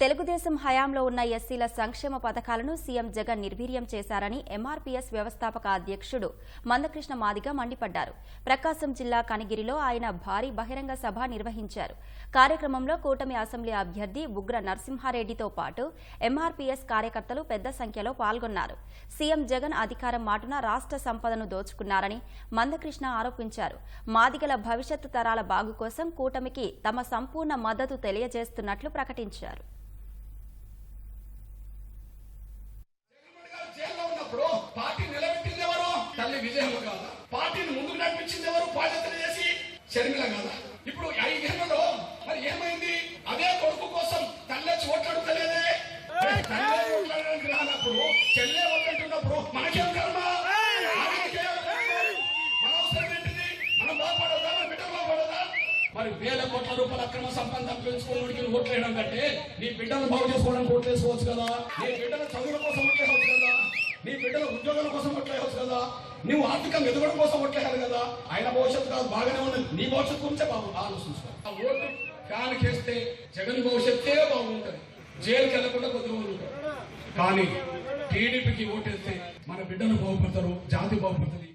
తెలుగుదేశం హయాంలో ఉన్న ఎస్సీల సంక్షేమ పథకాలను సీఎం జగన్ నిర్వీర్యం చేశారని ఎంఆర్పీఎస్ వ్యవస్థాపక అధ్యక్షుడు మందకృష్ణ మాదిగ మండిపడ్డారు. ప్రకాశం జిల్లా కనిగిరిలో ఆయన భారీ బహిరంగ సభ నిర్వహించారు. కార్యక్రమంలో కూటమి అసెంబ్లీ అభ్యర్థి ఉగ్ర నరసింహారెడ్డితో పాటు ఎంఆర్పీఎస్ కార్యకర్తలు పెద్ద సంఖ్యలో పాల్గొన్నారు. సీఎం జగన్ అధికారం మాటున రాష్ట్ర సంపదను దోచుకున్నారని మందకృష్ణ ఆరోపించారు. మాదిగల భవిష్యత్తు తరాల బాగు కోసం కూటమికి తమ సంపూర్ణ మద్దతు తెలియజేస్తున్నట్లు ప్రకటించారు. విజయమ్మ కాదా పార్టీని ముందుకు నడిపించింది ఎవరు? బాధ్యతలు చేసి షర్మిల కాదా ఇప్పుడు ఐదేళ్ళలో మరి ఏమైంది? అదే కొడుకు కోసం తల్లి వచ్చి ఓట్లాడుతలేదే తల్లే ఓట్లాడడానికి రానప్పుడు చెల్లె ఓట్లాడుతున్నప్పుడు మనకేం కర్మ? మరి వేల కోట్ల రూపాయల అక్రమ సంబంధం పెంచుకోవడానికి ఓట్లేయడం కంటే నీ బిడ్డను బాగు చేసుకోవడానికి ఓట్లేసుకోవచ్చు కదా? నీ బిడ్డల చదువుల కోసం ఓట్లేయవచ్చు కదా? నీ బిడ్డల ఉద్యోగాల కోసం కదా నువ్వు ఆర్థికంగా ఎదగడం కోసం ఓట్లేయాలి కదా. ఆయన భవిష్యత్తు కాదు బాగానే ఉన్నది నీ భవిష్యత్తు గురించే బాబు ఆలోచించుకో ఆ ఓటు ఫ్యాన్ జగన్ భవిష్యత్తే బాగుంటది. జైలుకి వెళ్ళకుండా కొద్ది రోజులు కానీ టీడీపీకి ఓటేస్తే మన బిడ్డలు బాగుపడతారు జాతి బాగుపడుతుంది.